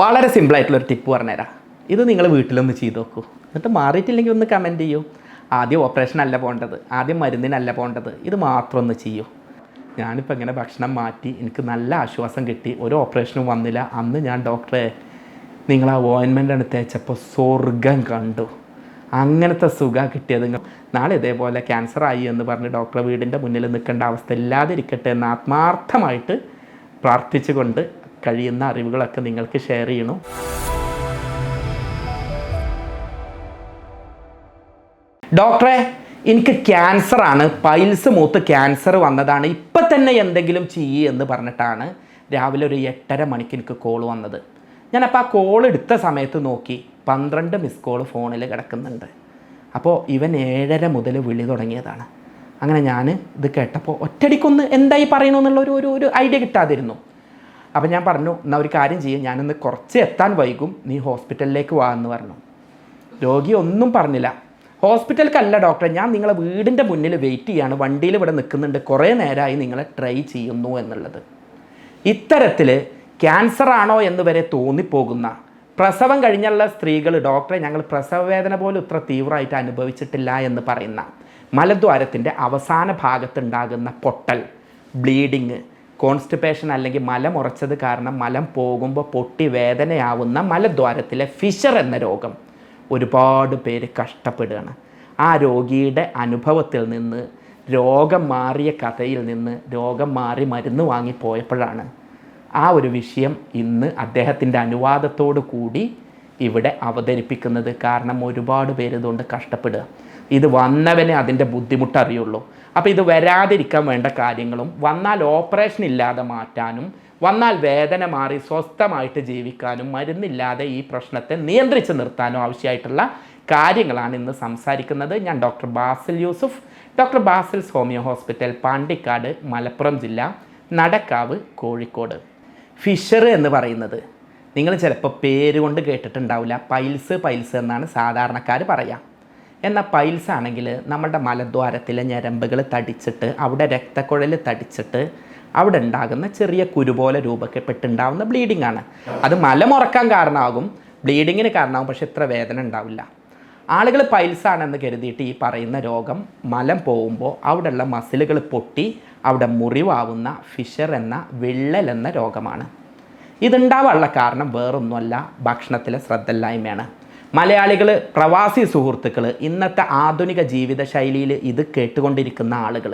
വളരെ സിമ്പിളായിട്ടുള്ളൊരു ടിപ്പ് പറഞ്ഞുതരാം. ഇത് നിങ്ങൾ വീട്ടിലൊന്ന് ചെയ്ത് നോക്കൂ. എന്നിട്ട് മാറിയിട്ടില്ലെങ്കിൽ ഒന്ന് കമന്റ് ചെയ്യൂ. ആദ്യം ഓപ്പറേഷൻ അല്ല പോകേണ്ടത് ആദ്യം മരുന്നിനല്ല പോകേണ്ടത് ഇത് മാത്രം ഒന്ന് ചെയ്യൂ. ഞാനിപ്പോൾ ഇങ്ങനെ ഭക്ഷണം മാറ്റി എനിക്ക് നല്ല ആശ്വാസം കിട്ടി. ഒരു ഓപ്പറേഷനും വന്നില്ല. അന്ന് ഞാൻ ഡോക്ടറെ നിങ്ങൾ ആ ഓയിൻമെന്റ് എടുത്ത് തേച്ചപ്പോൾ സ്വർഗം കണ്ടു. അങ്ങനത്തെ സുഖം കിട്ടിയത് നാളെ ഇതേപോലെ ക്യാൻസർ ആയി എന്ന് പറഞ്ഞ് ഡോക്ടറെ വീടിന്റെ മുന്നിൽ നിൽക്കേണ്ട അവസ്ഥ ഇല്ലാതിരിക്കട്ടെ എന്ന് ആത്മാർത്ഥമായിട്ട് പ്രാർത്ഥിച്ചുകൊണ്ട് കഴിയുന്ന അറിവുകളൊക്കെ നിങ്ങൾക്ക് ഷെയർ ചെയ്യണം. ഡോക്ടറെ എനിക്ക് ക്യാൻസർ ആണ്. പൈൽസ് മൂത്ത് ക്യാൻസർ വന്നതാണ്. ഇപ്പം തന്നെ എന്തെങ്കിലും ചെയ്യ് എന്ന് പറഞ്ഞിട്ടാണ് രാവിലെ ഒരു എട്ടര മണിക്ക് എനിക്ക് കോൾ വന്നത്. ഞാനപ്പോൾ ആ കോൾ എടുത്ത സമയത്ത് നോക്കി പന്ത്രണ്ട് മിസ് കോൾ ഫോണിൽ കിടക്കുന്നുണ്ട്. അപ്പോൾ ഇവൻ ഏഴര മുതൽ വിളി തുടങ്ങിയതാണ്. അങ്ങനെ ഞാൻ ഇത് കേട്ടപ്പോൾ ഒറ്റടിക്കൊന്ന് എന്തായി പറയണമെന്നുള്ള ഒരു ഒരു ഐഡിയ കിട്ടാതിരുന്നു. അപ്പോൾ ഞാൻ പറഞ്ഞു എന്നാൽ ഒരു കാര്യം ചെയ്യും ഞാനിന്ന് കുറച്ച് എത്താൻ വൈകും നീ ഹോസ്പിറ്റലിലേക്ക് വാ എന്ന് പറഞ്ഞു. രോഗി ഒന്നും പറഞ്ഞില്ല. ഹോസ്പിറ്റലിലേക്കല്ല ഡോക്ടർ ഞാൻ നിങ്ങളെ വീടിന്റെ മുന്നിൽ വെയിറ്റ് ചെയ്യാണ് വണ്ടിയിൽ ഇവിടെ നിൽക്കുന്നുണ്ട് കുറേ നേരമായി നിങ്ങളെ ട്രൈ ചെയ്യുന്നു എന്നുള്ളത്. ഇത്തരത്തിൽ ക്യാൻസർ ആണോ എന്ന് വരെ തോന്നിപ്പോകുന്ന പ്രസവം കഴിഞ്ഞുള്ള സ്ത്രീകൾ ഡോക്ടറെ ഞങ്ങൾ പ്രസവ വേദന പോലും ഇത്ര തീവ്രമായിട്ട് അനുഭവിച്ചിട്ടില്ല എന്ന് പറയുന്ന മലദ്വാരത്തിന്റെ അവസാന ഭാഗത്തുണ്ടാകുന്ന പൊട്ടൽ ബ്ലീഡിങ് കോൺസ്റ്റിപ്പേഷൻ അല്ലെങ്കിൽ മലം ഉറച്ചത് കാരണം മലം പോകുമ്പോൾ പൊട്ടി വേദനയാവുന്ന മലദ്വാരത്തിലെ ഫിഷർ എന്ന രോഗം. ഒരുപാട് പേര് കഷ്ടപ്പെടുകയാണ്. ആ രോഗിയുടെ അനുഭവത്തിൽ നിന്ന് രോഗം മാറിയ കഥയിൽ നിന്ന് രോഗം മാറി മരുന്ന് വാങ്ങിപ്പോയപ്പോഴാണ് ആ ഒരു വിഷയം ഇന്ന് അദ്ദേഹത്തിന്റെ അനുവാദത്തോടു കൂടി ഇവിടെ അവതരിപ്പിക്കുന്നത്. കാരണം ഒരുപാട് പേര് ഇതുകൊണ്ട് കഷ്ടപ്പെടുക. ഇത് വന്നവനെ അതിന്റെ ബുദ്ധിമുട്ട് അറിയുള്ളൂ അപ്പോൾ ഇത് വരാതിരിക്കാൻ വേണ്ട കാര്യങ്ങളും വന്നാൽ ഓപ്പറേഷൻ ഇല്ലാതെ മാറ്റാനും വന്നാൽ വേദന മാറി സ്വസ്ഥമായിട്ട് ജീവിക്കാനും മരുന്നില്ലാതെ ഈ പ്രശ്നത്തെ നിയന്ത്രിച്ച് നിർത്താനും ആവശ്യമായിട്ടുള്ള കാര്യങ്ങളാണ് ഇന്ന് സംസാരിക്കുന്നത്. ഞാൻ doctor Basil Yusuf doctor Basil homeo hospital Pandikkad Malappuram ജില്ല നടക്കാവ് കോഴിക്കോട്. ഫിഷർ എന്ന് പറയുന്നത് നിങ്ങൾ ചിലപ്പോൾ പേര് കൊണ്ട് കേട്ടിട്ടുണ്ടാവില്ല. പൈൽസ് പൈൽസ് എന്നാണ് സാധാരണക്കാർ പറയുക എന്നാൽ പൈൽസ് ആണെങ്കിൽ നമ്മുടെ മലദ്വാരത്തിലെ ഞരമ്പുകൾ തടിച്ചിട്ട് അവിടെ രക്തക്കുഴൽ തടിച്ചിട്ട് അവിടെ ഉണ്ടാകുന്ന ചെറിയ കുരു പോലെ രൂപപ്പെട്ടുണ്ടാവുന്ന ബ്ലീഡിംഗ് ആണ്. അത് മലമുറക്കാൻ കാരണമാകും. ബ്ലീഡിങ്ങിന് കാരണമാകും പക്ഷെ ഇത്ര വേദന ഉണ്ടാവില്ല. ആളുകൾ പൈൽസ് ആണെന്ന് കരുതിയിട്ട് ഈ പറയുന്ന രോഗം മലം പോകുമ്പോൾ അവിടെയുള്ള മസിലുകൾ പൊട്ടി അവിടെ മുറിവാവുന്ന ഫിഷർ എന്ന വിള്ളൽ എന്ന രോഗമാണ്. ഇതുണ്ടാവാനുള്ള കാരണം വേറൊന്നുമല്ല ഭക്ഷണത്തിലെ ശ്രദ്ധയില്ലായ്മയാണ്. മലയാളികൾ പ്രവാസി സുഹൃത്തുക്കൾ ഇന്നത്തെ ആധുനിക ജീവിത ശൈലിയിൽ ഇത് കേട്ടുകൊണ്ടിരിക്കുന്ന ആളുകൾ.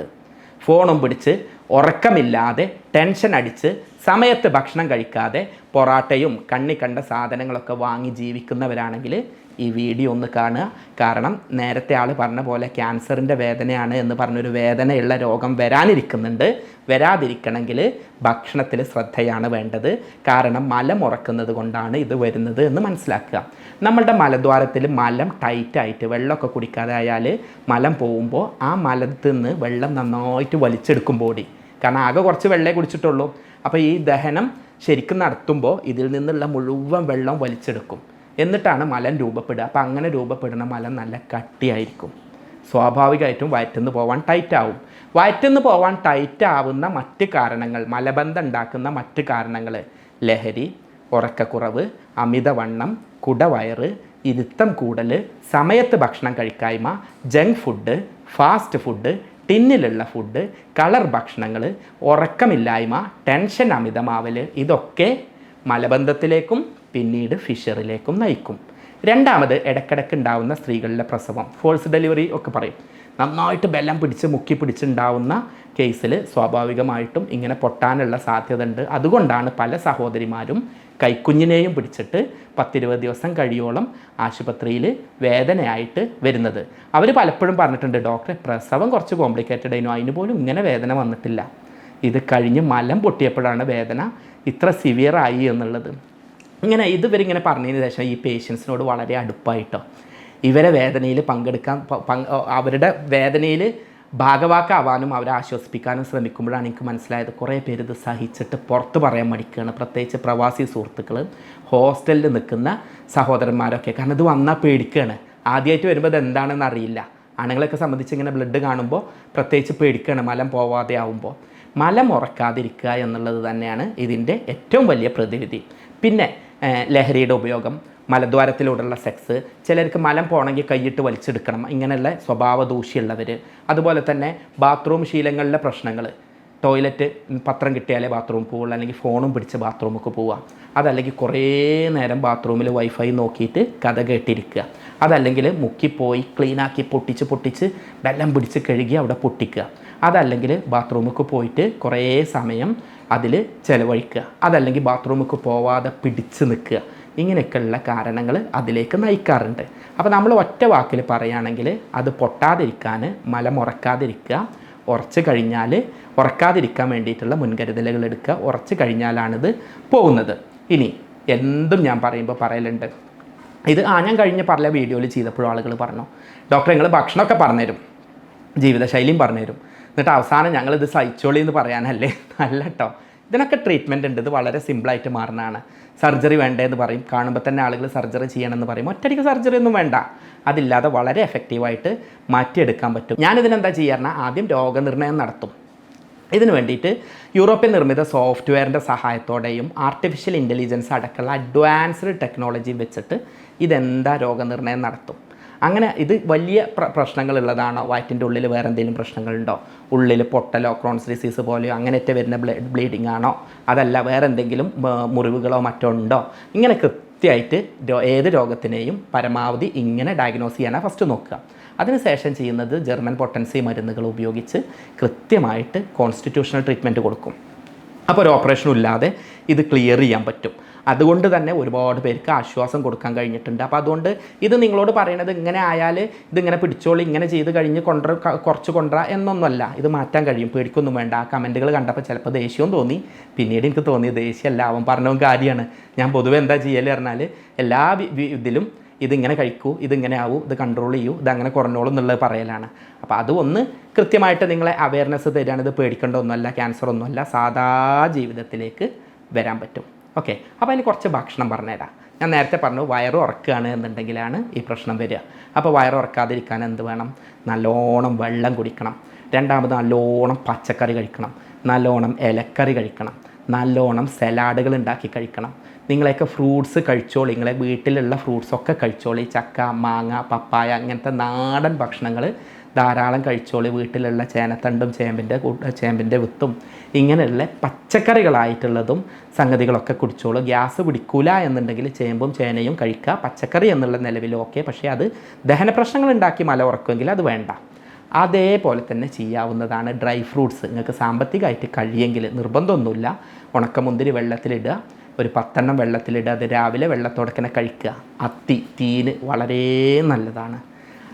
ഫോണും പിടിച്ച് ഉറക്കമില്ലാതെ ടെൻഷൻ അടിച്ച് സമയത്ത് ഭക്ഷണം കഴിക്കാതെ പൊറാട്ടയും കണ്ണി കണ്ട സാധനങ്ങളൊക്കെ വാങ്ങി ജീവിക്കുന്നവരാണെങ്കിൽ ഈ വീഡിയോ ഒന്ന് കാണുക. കാരണം നേരത്തെ ആൾ പറഞ്ഞ പോലെ ക്യാൻസറിന്റെ വേദനയാണ് എന്ന് പറഞ്ഞൊരു വേദനയുള്ള രോഗം വരാനിരിക്കുന്നുണ്ട്. വരാതിരിക്കണമെങ്കിൽ ഭക്ഷണത്തിൽ ശ്രദ്ധയാണ് വേണ്ടത്. കാരണം മലം ഉറക്കുന്നത് കൊണ്ടാണ് ഇത് വരുന്നത് എന്ന് മനസ്സിലാക്കുക. നമ്മളുടെ മലദ്വാരത്തിൽ മലം ടൈറ്റായിട്ട് വെള്ളമൊക്കെ കുടിക്കാതെ ആയാൽ മലം പോകുമ്പോൾ ആ മലത്തിൽ നിന്ന് വെള്ളം നന്നായിട്ട് വലിച്ചെടുക്കും ബോഡി കാരണം ആകെ കുറച്ച് വെള്ളമേ കുടിച്ചിട്ടുള്ളൂ. അപ്പോൾ ഈ ദഹനം ശരിക്കും നടത്തുമ്പോൾ ഇതിൽ നിന്നുള്ള മുഴുവൻ വെള്ളം വലിച്ചെടുക്കും. എന്നിട്ടാണ് മലം രൂപപ്പെടുക. അപ്പോൾ അങ്ങനെ രൂപപ്പെടുന്ന മലം നല്ല കട്ടിയായിരിക്കും. സ്വാഭാവികമായിട്ടും വയറ്റുനിന്ന് പോവാൻ ടൈറ്റ് ആവും. വയറ്റിന്ന് പോവാൻ ടൈറ്റ് ആവുന്ന മറ്റ് കാരണങ്ങൾ മലബന്ധം ഉണ്ടാക്കുന്ന മറ്റ് കാരണങ്ങൾ ലഹരി ഉറക്കക്കുറവ് അമിതവണ്ണം കുടവയറ് ഇരുത്തം കൂടൽ സമയത്ത് ഭക്ഷണം കഴിക്കായ്മ ജങ്ക് ഫുഡ് ഫാസ്റ്റ് ഫുഡ് ടിന്നിലുള്ള ഫുഡ് കളർ ഭക്ഷണങ്ങൾ ഉറക്കമില്ലായ്മ ടെൻഷൻ അമിതമാവൽ ഇതൊക്കെ മലബന്ധത്തിലേക്കും പിന്നീട് ഫിഷറിലേക്കും നയിക്കും. രണ്ടാമത് ഇടയ്ക്കിടയ്ക്ക് ഉണ്ടാവുന്ന സ്ത്രീകളുടെ പ്രസവം. ഫോഴ്സ് ഡെലിവറി ഒക്കെ പറയും. നന്നായിട്ട് ബെല്ലം പിടിച്ച് മുക്കി പിടിച്ചുണ്ടാവുന്ന കേസിൽ സ്വാഭാവികമായിട്ടും ഇങ്ങനെ പൊട്ടാനുള്ള സാധ്യത ഉണ്ട് അതുകൊണ്ടാണ് പല സഹോദരിമാരും കൈക്കുഞ്ഞിനെയും പിടിച്ചിട്ട് പത്തിരുപത് ദിവസം കഴിയോളം ആശുപത്രിയിൽ വേദനയായിട്ട് വരുന്നത്. അവർ പലപ്പോഴും പറഞ്ഞിട്ടുണ്ട് ഡോക്ടറെ പ്രസവം കുറച്ച് കോംപ്ലിക്കേറ്റഡ് ആയിരുന്നു. അതിന് പോലും ഇങ്ങനെ വേദന വന്നിട്ടില്ല. ഇത് കഴിഞ്ഞ് മലം പൊട്ടിയപ്പോഴാണ് വേദന ഇത്ര സിവിയർ ആയി എന്നുള്ളത്. ഇങ്ങനെ ഇതുവരിങ്ങനെ പറഞ്ഞതിന് ശേഷം ഈ പേഷ്യൻസിനോട് വളരെ അടുപ്പായിട്ടോ. ഇവരെ വേദനയിൽ പങ്കെടുക്കാൻ അവരുടെ വേദനയിൽ ഭാഗവാക്കാവാനും അവരെ ആശ്വസിപ്പിക്കാനും ശ്രമിക്കുമ്പോഴാണ് എനിക്ക് മനസ്സിലായത് കുറേ പേര് ഇത് സഹിച്ചിട്ട് പുറത്ത് പറയാൻ മടിക്കുകയാണ്. പ്രത്യേകിച്ച് പ്രവാസി സുഹൃത്തുക്കൾ ഹോസ്റ്റലിൽ നിൽക്കുന്ന സഹോദരന്മാരൊക്കെ. കാരണം ഇത് വന്നാൽ പേടിക്കുകയാണ്. ആദ്യമായിട്ട് വരുമ്പോൾ ഇത് എന്താണെന്ന് അറിയില്ല. ആണുങ്ങളെയൊക്കെ സംബന്ധിച്ച് ഇങ്ങനെ ബ്ലഡ് കാണുമ്പോൾ പ്രത്യേകിച്ച് പേടിക്കുകയാണ്. മലം പോവാതെ ആവുമ്പോൾ മലം ഉറക്കാതിരിക്കുക എന്നുള്ളത് തന്നെയാണ് ഇതിന്റെ ഏറ്റവും വലിയ പ്രതിവിധി. പിന്നെ ലഹരിയുടെ ഉപയോഗം മലദ്വാരത്തിലൂടെയുള്ള സെക്സ് ചിലർക്ക് മലം പോകണമെങ്കിൽ കൈയിട്ട് വലിച്ചെടുക്കണം. ഇങ്ങനെയുള്ള സ്വഭാവ ദൂഷ്യമുള്ളവർ അതുപോലെ തന്നെ ബാത്റൂം ശീലങ്ങളിലെ പ്രശ്നങ്ങൾ ടോയ്ലറ്റ് പത്രം കിട്ടിയാലേ ബാത്റൂം പോവുള്ളൂ അല്ലെങ്കിൽ ഫോണും പിടിച്ച് ബാത്റൂമൊക്കെ പോവുക. അതല്ലെങ്കിൽ കുറേ നേരം ബാത്റൂമിൽ വൈഫൈ നോക്കിയിട്ട് കഥ കേട്ടിരിക്കുക. അതല്ലെങ്കിൽ മുക്കിപ്പോയി ക്ലീനാക്കി പൊട്ടിച്ച് പൊട്ടിച്ച് വെള്ളം പിടിച്ച് കഴുകി അവിടെ പൊട്ടിക്കുക. അതല്ലെങ്കിൽ ബാത്റൂമിലേക്ക് പോയിട്ട് കുറേ സമയം അതിൽ ചിലവഴിക്കുക. അതല്ലെങ്കിൽ ബാത്റൂമിലേക്ക് പോവാതെ പിടിച്ച് നിൽക്കുക. ഇങ്ങനെയൊക്കെയുള്ള കാരണങ്ങൾ അതിലേക്ക് നയിക്കാറുണ്ട്. അപ്പോൾ നമ്മൾ ഒറ്റ വാക്കിൽ പറയുകയാണെങ്കിൽ അത് പൊട്ടാതിരിക്കാൻ മലമുറക്കാതിരിക്കുക ഉറച്ച് കഴിഞ്ഞാൽ ഉറക്കാതിരിക്കാൻ വേണ്ടിയിട്ടുള്ള മുൻകരുതലുകൾ എടുക്കുക ഉറച്ച് കഴിഞ്ഞാലാണിത് പോകുന്നത്. ഇനി എന്തും ഞാൻ പറയുമ്പോൾ പറയലുണ്ട്. ഇത് ആ ഞാൻ കഴിഞ്ഞ പല വീഡിയോയിൽ ചെയ്തപ്പോഴും ആളുകൾ പറഞ്ഞു ഡോക്ടർ നിങ്ങൾ ഭക്ഷണമൊക്കെ പറഞ്ഞുതരും ജീവിതശൈലിയും പറഞ്ഞുതരും. എന്നിട്ട് അവസാനം ഇത് സഹിച്ചോളി എന്ന് പറയാനല്ലേ? നല്ല കേട്ടോ ഇതിനൊക്കെ ട്രീറ്റ്മെന്റ് ഉണ്ട്. ഇത് വളരെ സിമ്പിളായിട്ട് മാറുന്നതാണ്. സർജറി വേണ്ടതെന്ന് പറയും. കാണുമ്പോൾ തന്നെ ആളുകൾ സർജറി ചെയ്യണമെന്ന് പറയും. ഒറ്റയ്ക്ക് സർജറി ഒന്നും വേണ്ട. അതില്ലാതെ വളരെ എഫക്റ്റീവായിട്ട് മാറ്റിയെടുക്കാൻ പറ്റും. ഞാനിതിനെന്താ ചെയ്യാറുണ്ട് ആദ്യം രോഗനിർണയം നടത്തും. ഇതിനു വേണ്ടിയിട്ട് യൂറോപ്യൻ നിർമ്മിത സോഫ്റ്റ്വെയറിന്റെ സഹായത്തോടെയും ആർട്ടിഫിഷ്യൽ ഇന്റലിജൻസ് അടക്കമുള്ള അഡ്വാൻസ്ഡ് ടെക്നോളജി വെച്ചിട്ട് ഇതെന്താ രോഗനിർണയം നടത്തും? അങ്ങനെ ഇത് വലിയ പ്ര പ്രശ്നങ്ങളുള്ളതാണോ? വയറ്റിന്റെ ഉള്ളിൽ വേറെ എന്തെങ്കിലും പ്രശ്നങ്ങളുണ്ടോ? ഉള്ളിൽ പൊട്ടലോ ക്രോൺസ് ഡിസീസ് പോലെയോ അങ്ങനെയൊക്കെ വരുന്ന ബ്ലീഡിംഗ് ആണോ? അതല്ല വേറെ എന്തെങ്കിലും മുറിവുകളോ മറ്റോ ഉണ്ടോ? ഇങ്ങനെ കൃത്യമായിട്ട് ഏത് രോഗത്തിനെയും പരമാവധി ഇങ്ങനെ ഡയഗ്നോസ് ചെയ്യാനാണ് ഫസ്റ്റ് നോക്കുക. അതിനുശേഷം ചെയ്യുന്നത് ജർമ്മൻ പൊട്ടൻസി മരുന്നുകൾ ഉപയോഗിച്ച് കൃത്യമായിട്ട് കോൺസ്റ്റിറ്റ്യൂഷണൽ ട്രീറ്റ്മെന്റ് കൊടുക്കും. അപ്പോൾ ഒരു ഓപ്പറേഷനും ഇല്ലാതെ ഇത് ക്ലിയർ ചെയ്യാൻ പറ്റും. അതുകൊണ്ട് തന്നെ ഒരുപാട് പേർക്ക് ആശ്വാസം കൊടുക്കാൻ കഴിഞ്ഞിട്ടുണ്ട്. അപ്പോൾ അതുകൊണ്ട് ഇത് നിങ്ങളോട് പറയണത് ഇങ്ങനെ ആയാൽ ഇതിങ്ങനെ പിടിച്ചോളി ഇങ്ങനെ ചെയ്ത് കഴിഞ്ഞ് കൊണ്ട കുറച്ച് കൊണ്ട എന്നൊന്നുമല്ല. ഇത് മാറ്റാൻ കഴിയും. പേടിക്കൊന്നും വേണ്ട. ആ കമന്റുകൾ കണ്ടപ്പോൾ ചിലപ്പോൾ ദേഷ്യവും തോന്നി. പിന്നീട് എനിക്ക് തോന്നി ദേഷ്യമല്ല അവൻ പറഞ്ഞവും കാര്യമാണ്. ഞാൻ പൊതുവെ എന്താ ചെയ്യൽ പറഞ്ഞാൽ എല്ലാ ഇതിലും ഇതിങ്ങനെ കഴിക്കൂ ഇതിങ്ങനെ ആവൂ ഇത് കൺട്രോൾ ചെയ്യൂ ഇതങ്ങനെ കുറഞ്ഞോളൂ എന്നുള്ളത് പറയലാണ്. അപ്പോൾ അത് ഒന്ന് കൃത്യമായിട്ട് നിങ്ങളെ അവയർനെസ് തരികയാണ് ഇത് പേടിക്കേണ്ട ഒന്നുമല്ല ക്യാൻസർ ഒന്നുമല്ല. സാധാ ജീവിതത്തിലേക്ക് വരാൻ പറ്റും. ഓക്കെ അപ്പോൾ അതിന് കുറച്ച് ഭക്ഷണം പറഞ്ഞുതരാം. ഞാൻ നേരത്തെ പറഞ്ഞു വയറ് ഉറക്കുകയാണ് എന്നുണ്ടെങ്കിലാണ് ഈ പ്രശ്നം വരിക. അപ്പോൾ വയറ് ഉറക്കാതിരിക്കാൻ എന്ത് വേണം? നല്ലോണം വെള്ളം കുടിക്കണം. രണ്ടാമത് നല്ലോണം പച്ചക്കറി കഴിക്കണം. നല്ലോണം ഇലക്കറി കഴിക്കണം. നല്ലോണം സലാഡുകൾ ഉണ്ടാക്കി കഴിക്കണം. നിങ്ങളെയൊക്കെ ഫ്രൂട്ട്സ് കഴിച്ചോളി. നിങ്ങളെ വീട്ടിലുള്ള ഫ്രൂട്ട്സൊക്കെ കഴിച്ചോളി. ചക്ക മാങ്ങ പപ്പായ അങ്ങനത്തെ നാടൻ ഭക്ഷണങ്ങൾ ധാരാളം കഴിച്ചോളി വീട്ടിലുള്ള ചേനത്തണ്ടും ചേമ്പിന്റെ ചേമ്പിന്റെ വിത്തും ഇങ്ങനെയുള്ള പച്ചക്കറികളായിട്ടുള്ളതും സംഗതികളൊക്കെ കുടിച്ചോളൂ. ഗ്യാസ് പിടിക്കൂല എന്നുണ്ടെങ്കിൽ ചേമ്പും ചേനയും കഴിക്കുക. പച്ചക്കറി എന്നുള്ള നിലവിൽ ഓക്കെ. പക്ഷേ അത് ദഹന പ്രശ്നങ്ങൾ ഉണ്ടാക്കി മല ഉറക്കുമെങ്കിൽ അത് വേണ്ട. അതേപോലെ തന്നെ ചെയ്യാവുന്നതാണ് ഡ്രൈ ഫ്രൂട്ട്സ്. നിങ്ങൾക്ക് സാമ്പത്തികമായിട്ട് കഴിയെങ്കിൽ നിർബന്ധമൊന്നുമില്ല. ഉണക്കമുന്തിരി വെള്ളത്തിലിടുക. ഒരു പത്തെണ്ണം വെള്ളത്തിലിടുക. അത് രാവിലെ വെള്ളത്തോടക്കനെ കഴിക്കുക. അത്തി തീന് വളരെ നല്ലതാണ്.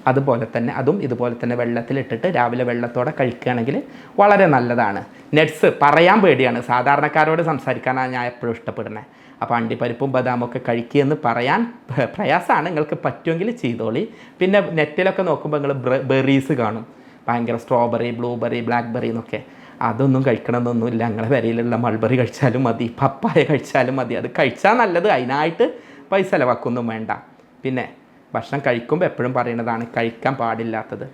അതുപോലെ തന്നെ അതും ഇതുപോലെ തന്നെ വെള്ളത്തിലിട്ടിട്ട് രാവിലെ വെള്ളത്തോടെ കഴിക്കുകയാണെങ്കിൽ വളരെ നല്ലതാണ്. നെറ്റ്സ് പറയാൻ പേടിയാണ്. സാധാരണക്കാരോട് സംസാരിക്കാനാണ് ഞാൻ എപ്പോഴും ഇഷ്ടപ്പെടുന്നത്. അപ്പോൾ അണ്ടിപ്പരിപ്പും ഒക്കെ കഴിക്കുകയെന്ന് പറയാൻ പ്രയാസമാണ്. നിങ്ങൾക്ക് പറ്റുമെങ്കിൽ ചെയ്തോളി. പിന്നെ നെറ്റിലൊക്കെ നോക്കുമ്പോൾ നിങ്ങൾ ബെറീസ് കാണും. ഭയങ്കര സ്ട്രോബെറി ബ്ലൂബെറി ബ്ലാക്ക്ബെറി എന്നൊക്കെ. അതൊന്നും കഴിക്കണമെന്നൊന്നുമില്ല ഞങ്ങളെ വരയിലുള്ള മൾബറി കഴിച്ചാലും മതി. പപ്പായ കഴിച്ചാലും മതി. അത് കഴിച്ചാൽ നല്ലത്. അതിനായിട്ട് പൈസ ചിലവാക്കൊന്നും വേണ്ട. പിന്നെ ഭക്ഷണം കഴിക്കുമ്പോൾ എപ്പോഴും പറയുന്നതാണ് കഴിക്കാൻ പാടില്ലാത്തത്.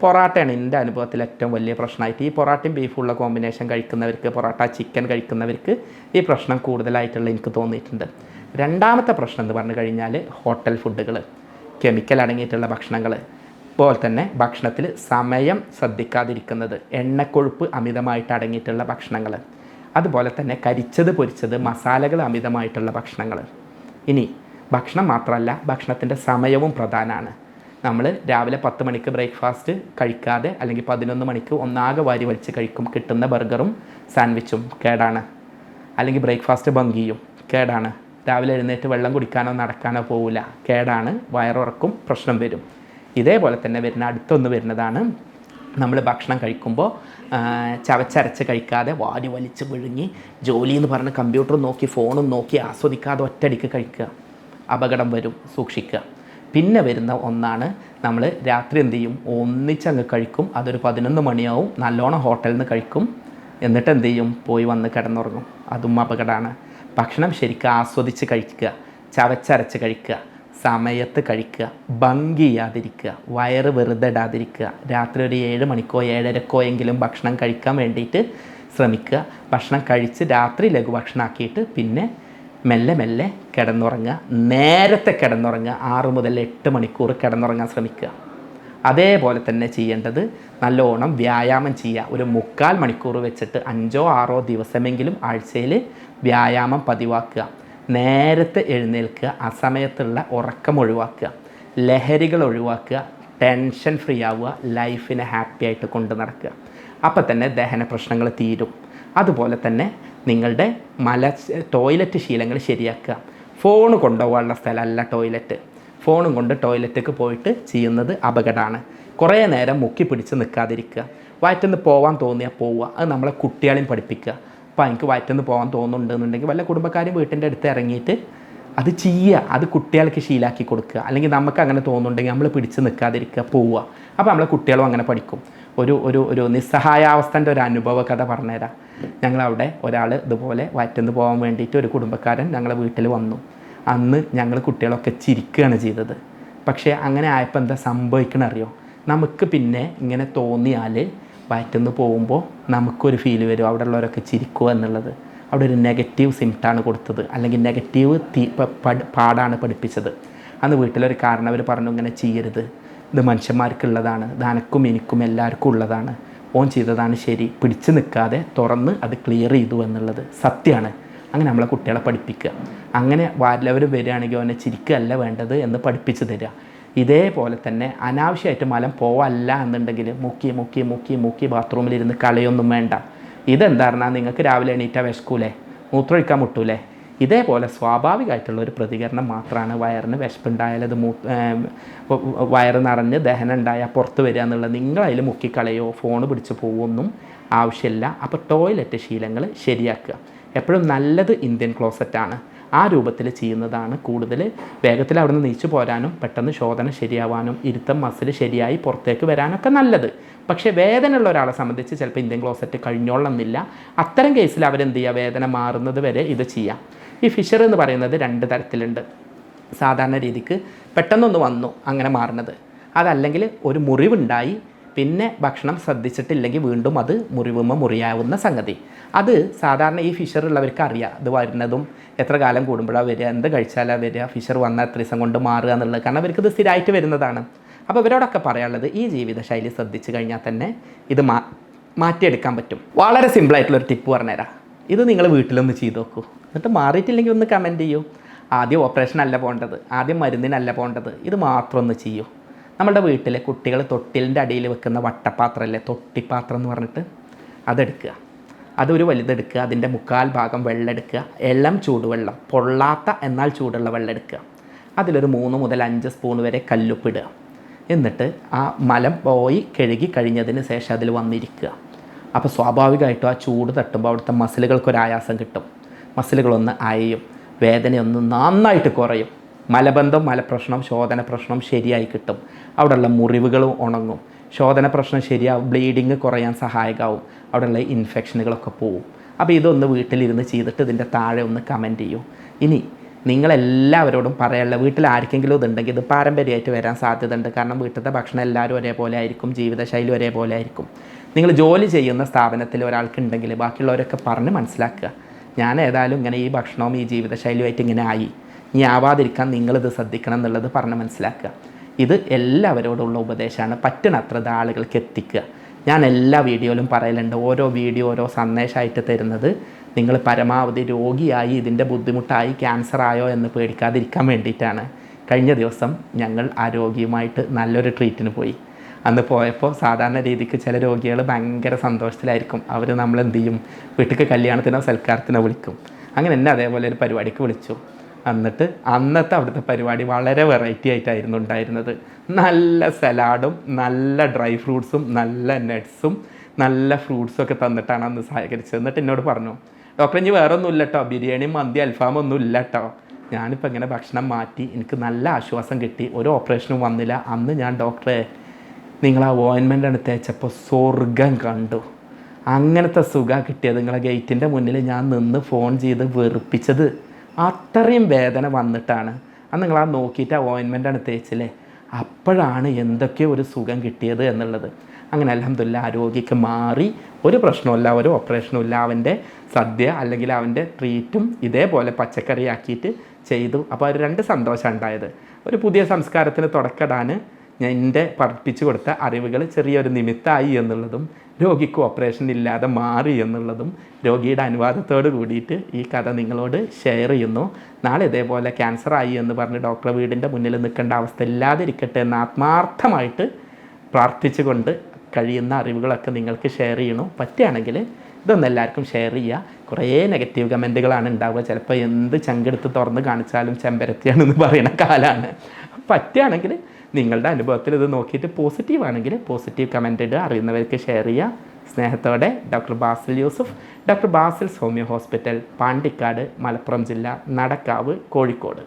പൊറാട്ടയാണ് എന്റെ അനുഭവത്തിൽ ഏറ്റവും വലിയ പ്രശ്നമായിട്ട്. ഈ പൊറാട്ടയും ബീഫുള്ള കോമ്പിനേഷൻ കഴിക്കുന്നവർക്ക് പൊറാട്ട ചിക്കൻ കഴിക്കുന്നവർക്ക് ഈ പ്രശ്നം കൂടുതലായിട്ടുള്ള എനിക്ക് തോന്നിയിട്ടുണ്ട്. രണ്ടാമത്തെ പ്രശ്നം എന്ന് പറഞ്ഞു കഴിഞ്ഞാൽ ഹോട്ടൽ ഫുഡുകൾ കെമിക്കൽ അടങ്ങിയിട്ടുള്ള ഭക്ഷണങ്ങൾ അതുപോലെ തന്നെ ഭക്ഷണത്തിൽ സമയം ശ്രദ്ധിക്കാതിരിക്കുന്നത് എണ്ണക്കൊഴുപ്പ് അമിതമായിട്ട് അടങ്ങിയിട്ടുള്ള ഭക്ഷണങ്ങൾ അതുപോലെ തന്നെ കരിച്ചത് പൊരിച്ചത് മസാലകൾ അമിതമായിട്ടുള്ള ഭക്ഷണങ്ങൾ. ഇനി ഭക്ഷണം മാത്രമല്ല ഭക്ഷണത്തിന്റെ സമയവും പ്രധാനമാണ് നമ്മൾ രാവിലെ പത്ത് മണിക്ക് ബ്രേക്ക്ഫാസ്റ്റ് കഴിക്കാതെ അല്ലെങ്കിൽ പതിനൊന്ന് മണിക്ക് ഒന്നാകെ വാരി വലിച്ച് കഴിക്കും. കിട്ടുന്ന ബർഗറും സാൻഡ്വിച്ചും കേടാണ്. അല്ലെങ്കിൽ ബ്രേക്ക്ഫാസ്റ്റ് ഭംഗിയും കേടാണ്. രാവിലെ എഴുന്നേറ്റ് വെള്ളം കുടിക്കാനോ നടക്കാനോ പോവില്ല. കേടാണ്. വയറുറക്കും പ്രശ്നം വരും. ഇതേപോലെ തന്നെ വരുന്ന അടുത്തൊന്ന് വരുന്നതാണ് നമ്മൾ ഭക്ഷണം കഴിക്കുമ്പോൾ ചവച്ചരച്ച് കഴിക്കാതെ വാരി വലിച്ച് വിഴുങ്ങി ജോലി എന്ന് പറഞ്ഞ് കമ്പ്യൂട്ടറും നോക്കി ഫോണും നോക്കി ആസ്വദിക്കാതെ ഒറ്റയടിക്ക് കഴിക്കുക. അപകടം വരും സൂക്ഷിക്കുക. പിന്നെ വരുന്ന ഒന്നാണ് നമ്മൾ രാത്രി എന്ത് ചെയ്യും? ഒന്നിച്ചങ്ങ് കഴിക്കും. അതൊരു പതിനൊന്ന് മണിയാവും. നല്ലോണം ഹോട്ടലിൽ നിന്ന് കഴിക്കും. എന്നിട്ട് എന്ത് ചെയ്യും? പോയി വന്ന് കിടന്നുറങ്ങും. അതും അപകടമാണ്. ഭക്ഷണം ശരിക്കും ആസ്വദിച്ച് കഴിക്കുക. ചവച്ചരച്ച് കഴിക്കുക. സമയത്ത് കഴിക്കുക. ഭംഗി ചെയ്യാതിരിക്കുക. വയറ് വെറുതെ ഇടാതിരിക്കുക. രാത്രി ഒരു ഏഴ് മണിക്കോ ഏഴരക്കോ എങ്കിലും ഭക്ഷണം കഴിക്കാൻ വേണ്ടിയിട്ട് ശ്രമിക്കുക. ഭക്ഷണം കഴിച്ച് രാത്രി ലഘുഭക്ഷണമാക്കിയിട്ട് പിന്നെ മെല്ലെ മെല്ലെ കിടന്നുറങ്ങുക. നേരത്തെ കിടന്നുറങ്ങുക. ആറ് മുതൽ എട്ട് മണിക്കൂർ കിടന്നുറങ്ങാൻ ശ്രമിക്കുക. അതേപോലെ തന്നെ ചെയ്യേണ്ടത് നല്ലോണം വ്യായാമം ചെയ്യുക. ഒരു മുക്കാൽ മണിക്കൂർ വെച്ചിട്ട് അഞ്ചോ ആറോ ദിവസമെങ്കിലും ആഴ്ചയിൽ വ്യായാമം പതിവാക്കുക. നേരത്തെ എഴുന്നേൽക്കുക. അസമയത്തുള്ള ഉറക്കം ഒഴിവാക്കുക. ലഹരികൾ ഒഴിവാക്കുക. ടെൻഷൻ ഫ്രീ ആവുക. ലൈഫിനെ ഹാപ്പി ആയിട്ട് കൊണ്ടു നടക്കുക. അപ്പം തന്നെ ദഹന പ്രശ്നങ്ങൾ തീരും. അതുപോലെ തന്നെ നിങ്ങളുടെ മല ടോയ്ലറ്റ് ശീലങ്ങൾ ശരിയാക്കുക. ഫോൺ കൊണ്ടുപോകാനുള്ള സ്ഥലമല്ല ടോയ്ലറ്റ് ഫോണും കൊണ്ട് ടോയ്ലറ്റിലേക്ക് പോയിട്ട് ചെയ്യുന്നത് അപകടമാണ്. കുറേ നേരം മുക്കി പിടിച്ച് നിൽക്കാതിരിക്കുക. വയറ്റിന്ന് പോകാൻ തോന്നിയാൽ പോവുക. അത് നമ്മളെ കുട്ടികളെയും പഠിപ്പിക്കുക. അപ്പോൾ എനിക്ക് വയറ്റിന്ന് പോകാൻ തോന്നുന്നുണ്ടെന്നുണ്ടെങ്കിൽ വല്ല കുടുംബക്കാരും വീട്ടിന്റെ അടുത്ത് ഇറങ്ങിയിട്ട് അത് ചെയ്യുക. അത് കുട്ടികൾക്ക് ശീലാക്കി കൊടുക്കുക. അല്ലെങ്കിൽ നമുക്ക് അങ്ങനെ തോന്നുന്നുണ്ടെങ്കിൽ നമ്മൾ പിടിച്ച് നിൽക്കാതിരിക്കുക പോവുക. അപ്പോൾ നമ്മളെ കുട്ടികളും അങ്ങനെ പഠിക്കും. ഒരു ഒരു ഒരു നിസ്സഹായാവസ്ഥന്റെ ഒരു അനുഭവ കഥ പറഞ്ഞുതരാം. ഞങ്ങളവിടെ ഒരാൾ ഇതുപോലെ വയറ്റുന്നു പോകാൻ വേണ്ടിയിട്ട് ഒരു കുടുംബക്കാരൻ ഞങ്ങളെ വീട്ടിൽ വന്നു. അന്ന് ഞങ്ങൾ കുട്ടികളൊക്കെ ചിരിക്കുകയാണ് ചെയ്തത്. പക്ഷേ അങ്ങനെ ആയപ്പോൾ എന്താ സംഭവിക്കണറിയോ നമുക്ക് പിന്നെ ഇങ്ങനെ തോന്നിയാൽ വയറ്റുന്നു പോകുമ്പോൾ നമുക്കൊരു ഫീൽ വരും അവിടെ ഉള്ളവരൊക്കെ ചിരിക്കുക എന്നുള്ളത്. അവിടെ ഒരു നെഗറ്റീവ് സിംറ്റാണ് കൊടുത്തത്. അല്ലെങ്കിൽ നെഗറ്റീവ് തീ പാടാണ് പഠിപ്പിച്ചത്. അന്ന് വീട്ടിലൊരു കാരണവർ പറഞ്ഞു ഇങ്ങനെ ചെയ്യരുത്. ഇത് മനുഷ്യന്മാർക്കുള്ളതാണ് ദാനക്കും എനിക്കും എല്ലാവർക്കും ഉള്ളതാണ്. ഓൺ ചെയ്തതാണ് ശരി. പിടിച്ചു നിൽക്കാതെ തുറന്ന് അത് ക്ലിയർ ചെയ്തു എന്നുള്ളത് സത്യമാണ്. അങ്ങനെ നമ്മളെ കുട്ടികളെ പഠിപ്പിക്കുക. അങ്ങനെ വാരിലവർ വരികയാണെങ്കിൽ അവനെ ചിരിക്കുകയല്ല വേണ്ടത് എന്ന് പഠിപ്പിച്ചു തരിക. ഇതേപോലെ തന്നെ അനാവശ്യമായിട്ട് മലം പോവല്ല എന്നുണ്ടെങ്കിൽ മുക്കി മുക്കി മുക്കി മുക്കി ബാത്റൂമിലിരുന്ന് കളയൊന്നും വേണ്ട. ഇതെന്താ പറഞ്ഞാൽ നിങ്ങൾക്ക് രാവിലെ എണീറ്റാൽ വിശക്കൂലേ? മൂത്രമൊഴിക്കാൻ മുട്ടൂലേ? ഇതേപോലെ സ്വാഭാവികമായിട്ടുള്ള ഒരു പ്രതികരണം മാത്രമാണ് വയറിന് വിശപ്പുണ്ടായാൽ അത് മൂ വയറ് നിറഞ്ഞ് ദഹനം ഉണ്ടായാൽ പുറത്ത് വരിക എന്നുള്ളത് നിങ്ങളതിൽ മുക്കിക്കളയോ ഫോൺ പിടിച്ച് പോവൊന്നും ആവശ്യമില്ല. അപ്പോൾ ടോയ്ലറ്റ് ശീലങ്ങൾ ശരിയാക്കുക. എപ്പോഴും നല്ലത് ഇന്ത്യൻ ക്ലോസറ്റാണ് ആ രൂപത്തിൽ ചെയ്യുന്നതാണ് കൂടുതൽ വേഗത്തിൽ അവിടെ നിന്ന് നീച്ചു പോരാനും പെട്ടെന്ന് ശോധന ശരിയാവാനും ഇരുത്തം മസിൽ ശരിയായി പുറത്തേക്ക് വരാനൊക്കെ നല്ലത്. പക്ഷേ വേദനയുള്ള ഒരാളെ സംബന്ധിച്ച് ചിലപ്പോൾ ഇന്ത്യൻ ക്ലോസറ്റ് കഴിഞ്ഞോളണമെന്നില്ല. അത്തരം കേസിൽ അവരെന്ത് ചെയ്യുക? വേദന മാറുന്നത് വരെ ഇത് ചെയ്യാം ഈ ഫിഷർ എന്ന് പറയുന്നത് രണ്ട് തരത്തിലുണ്ട്. സാധാരണ രീതിക്ക് പെട്ടെന്നൊന്ന് വന്നു അങ്ങനെ മാറുന്നത്. അതല്ലെങ്കിൽ ഒരു മുറിവുണ്ടായി പിന്നെ ഭക്ഷണം ശ്രദ്ധിച്ചിട്ടില്ലെങ്കിൽ വീണ്ടും അത് മുറിവുമ്മ മുറിയാവുന്ന സംഗതി. അത് സാധാരണ ഈ ഫിഷർ ഉള്ളവർക്ക് അറിയാം. അത് വരുന്നതും എത്ര കാലം കൂടുമ്പോഴാണ് വരിക എന്ത് കഴിച്ചാലാണ് വരിക ഫിഷർ വന്ന എത്ര ദിവസം കൊണ്ട് മാറുക എന്നുള്ളത്. കാരണം അവർക്ക് ഇത് സ്ഥിരമായിട്ട് വരുന്നതാണ്. അപ്പോൾ ഇവരോടൊക്കെ പറയാനുള്ളത് ഈ ജീവിതശൈലി ശ്രദ്ധിച്ചു കഴിഞ്ഞാൽ തന്നെ ഇത് മാ മാറ്റിയെടുക്കാൻ പറ്റും. വളരെ സിമ്പിളായിട്ടുള്ളൊരു ടിപ്പ് പറഞ്ഞുതരാം. ഇത് നിങ്ങൾ വീട്ടിലൊന്ന് ചെയ്ത് നോക്കൂ. എന്നിട്ട് മാറിയിട്ടില്ലെങ്കിൽ ഒന്ന് കമന്റ് ചെയ്യൂ. ആദ്യം ഓപ്പറേഷൻ അല്ല പോകേണ്ടത്. ആദ്യം മരുന്നിനല്ല പോകേണ്ടത്. ഇത് മാത്രം ഒന്ന് ചെയ്യൂ. നമ്മുടെ വീട്ടിലെ കുട്ടികൾ തൊട്ടിലിന്റെ അടിയിൽ വെക്കുന്ന വട്ടപ്പാത്രമല്ലേ തൊട്ടിപ്പാത്രം എന്ന് പറഞ്ഞിട്ട് അതെടുക്കുക. അതൊരു വലുതെടുക്കുക. അതിന്റെ മുക്കാൽ ഭാഗം വെള്ളം എടുക്കുക എല്ലാം ചൂടുവെള്ളം പൊള്ളാത്ത എന്നാൽ ചൂടുള്ള വെള്ളം എടുക്കുക അതിലൊരു മൂന്ന് മുതൽ അഞ്ച് സ്പൂൺ വരെ കല്ലുപ്പിടുക എന്നിട്ട് ആ മലം പോയി കഴുകി കഴിഞ്ഞതിന് ശേഷം അതിൽ വന്നിരിക്കുക. അപ്പോൾ സ്വാഭാവികമായിട്ടും ആ ചൂട് തട്ടുമ്പോൾ അവിടുത്തെ മസിലുകൾക്കൊരു ആയാസം കിട്ടും. മസിലുകളൊന്ന് അയയും വേദനയൊന്ന് നന്നായിട്ട് കുറയും. മലബന്ധം മലപ്രശ്നം ശോധന പ്രശ്നം ശരിയായി കിട്ടും. അവിടെയുള്ള മുറിവുകളും ഉണങ്ങും. ശോധന പ്രശ്നം ശരിയാവും ബ്ലീഡിങ് കുറയാൻ സഹായകമാവും. അവിടെയുള്ള ഇൻഫെക്ഷനുകളൊക്കെ പോവും. അപ്പോൾ ഇതൊന്ന് വീട്ടിലിരുന്ന് ചെയ്തിട്ട് ഇതിന്റെ താഴെ ഒന്ന് കമന്റ് ചെയ്യൂ. ഇനി നിങ്ങളെല്ലാവരോടും പറയാനുള്ള വീട്ടിൽ ആർക്കെങ്കിലും ഇതുണ്ടെങ്കിൽ ഇത് പാരമ്പര്യമായിട്ട് വരാൻ സാധ്യതയുണ്ട്. കാരണം വീട്ടിലത്തെ ഭക്ഷണം എല്ലാവരും ഒരേപോലെ ആയിരിക്കും ജീവിതശൈലി ഒരേപോലെ ആയിരിക്കും. നിങ്ങൾ ജോലി ചെയ്യുന്ന സ്ഥാപനത്തിൽ ഒരാൾക്കുണ്ടെങ്കിൽ ബാക്കിയുള്ളവരൊക്കെ പറഞ്ഞ് മനസ്സിലാക്കുക. ഞാൻ ഏതായാലും ഇങ്ങനെ ഈ ഭക്ഷണവും ഈ ജീവിതശൈലിയുമായിട്ട് ഇങ്ങനെ ആയി. ഇനി ആവാതിരിക്കാൻ നിങ്ങളിത് ശ്രദ്ധിക്കണം എന്നുള്ളത് പറഞ്ഞ് മനസ്സിലാക്കുക. ഇത് എല്ലാവരോടുള്ള ഉപദേശമാണ്. പറ്റണത്ര ഇത് ആളുകൾക്ക് എത്തിക്കുക. ഞാൻ എല്ലാ വീഡിയോയിലും പറയലുണ്ട്. ഓരോ വീഡിയോ ഓരോ സന്ദേശമായിട്ട് തരുന്നത് നിങ്ങൾ പരമാവധി രോഗിയായി ഇതിന്റെ ബുദ്ധിമുട്ടായി ക്യാൻസർ ആയോ എന്ന് പേടിക്കാതിരിക്കാൻ വേണ്ടിയിട്ടാണ്. കഴിഞ്ഞ ദിവസം ഞങ്ങൾ ആ നല്ലൊരു ട്രീറ്റിന് പോയി. അന്ന് പോയപ്പോൾ സാധാരണ രീതിക്ക് ചില രോഗികൾ ഭയങ്കര സന്തോഷത്തിലായിരിക്കും. അവർ നമ്മൾ എന്ത് ചെയ്യും? വീട്ടിലേക്ക് കല്യാണത്തിനോ സൽക്കാരത്തിനോ വിളിക്കും. അങ്ങനെ എന്നെ അതേപോലെ ഒരു പരിപാടിക്ക് വിളിച്ചു. എന്നിട്ട് അന്നത്തെ അവിടുത്തെ പരിപാടി വളരെ വെറൈറ്റി ആയിട്ടായിരുന്നു ഉണ്ടായിരുന്നത്. നല്ല സലാഡും നല്ല ഡ്രൈ ഫ്രൂട്ട്സും നല്ല നട്ട്സും നല്ല ഫ്രൂട്ട്സും ഒക്കെ തന്നിട്ടാണ് അന്ന് സഹകരിച്ചത്. എന്നിട്ട് എന്നോട് പറഞ്ഞു ഡോക്ടർ ഇനി വേറെ ഒന്നും ഇല്ല കേട്ടോ ബിരിയാണി മന്തി അൽഫാം ഒന്നും ഇല്ല കേട്ടോ ഞാനിപ്പോൾ ഇങ്ങനെ ഭക്ഷണം മാറ്റി എനിക്ക് നല്ല ആശ്വാസം കിട്ടി. ഒരു ഓപ്പറേഷനും വന്നില്ല. അന്ന് ഞാൻ ഡോക്ടറെ നിങ്ങൾ ആ ഓയിൻമെന്റാണ് തേച്ചപ്പോൾ സ്വർഗം കണ്ടു. അങ്ങനത്തെ സുഖം കിട്ടിയത് നിങ്ങളെ ഗേറ്റിന്റെ മുന്നിൽ ഞാൻ നിന്ന് ഫോൺ ചെയ്ത് വെറുപ്പിച്ചത്. അത്രയും വേദന വന്നിട്ടാണ്. അത് നിങ്ങൾ ആ നോക്കിയിട്ട് ആ ഓയിൻമെന്റാണ് തേച്ചില്ലേ? അപ്പോഴാണ് എന്തൊക്കെയോ ഒരു സുഖം കിട്ടിയത് എന്നുള്ളത്. അങ്ങനെ അലഹമില്ല ആരോഗ്യക്ക് മാറി ഒരു പ്രശ്നമില്ല ഒരു ഓപ്പറേഷനും ഇല്ല. അവന്റെ സദ്യ അല്ലെങ്കിൽ അവന്റെ ട്രീറ്റും ഇതേപോലെ പച്ചക്കറിയാക്കിയിട്ട് ചെയ്തു. അപ്പോൾ ഒരു രണ്ട് സന്തോഷം ഉണ്ടായത്. ഒരു പുതിയ സംസ്കാരത്തിന് തുടക്കടാൻ ഞാൻ എന്റെ പഠിപ്പിച്ചു കൊടുത്ത അറിവുകൾ ചെറിയൊരു നിമിത്തമായി എന്നുള്ളതും രോഗിക്ക് ഓപ്പറേഷൻ ഇല്ലാതെ മാറി എന്നുള്ളതും രോഗിയുടെ അനുവാദത്തോട് കൂടിയിട്ട് ഈ കഥ നിങ്ങളോട് ഷെയർ ചെയ്യുന്നു. നാളെ ഇതേപോലെ ക്യാൻസർ ആയി എന്ന് പറഞ്ഞ് ഡോക്ടറെ വീടിന്റെ മുന്നിൽ നിൽക്കേണ്ട അവസ്ഥ ഇല്ലാതിരിക്കട്ടെ എന്ന് ആത്മാർത്ഥമായിട്ട് പ്രാർത്ഥിച്ചുകൊണ്ട് കഴിയുന്ന അറിവുകളൊക്കെ നിങ്ങൾക്ക് ഷെയർ ചെയ്യണു. പറ്റുകയാണെങ്കിൽ ഇതൊന്നും എല്ലാവർക്കും ഷെയർ ചെയ്യുക. കുറേ നെഗറ്റീവ് കമന്റുകളാണ് ഉണ്ടാവുക. ചിലപ്പോൾ എന്ത് ചങ്കെടുത്ത് തുറന്ന് കാണിച്ചാലും ചെമ്പരത്തിയാണെന്ന് പറയുന്ന കാലമാണ് പറ്റുകയാണെങ്കിൽ നിങ്ങളുടെ അനുഭവത്തിൽ ഇത് നോക്കിയിട്ട് പോസിറ്റീവ് ആണെങ്കിൽ പോസിറ്റീവ് കമന്റ് ഇടുക അറിയുന്നവർക്ക് ഷെയർ ചെയ്യുക. സ്നേഹത്തോടെ doctor Basil Yusuf doctor Basil Soumya hospital Pandikkad Malappuram ജില്ല നടക്കാവ് കോഴിക്കോട്.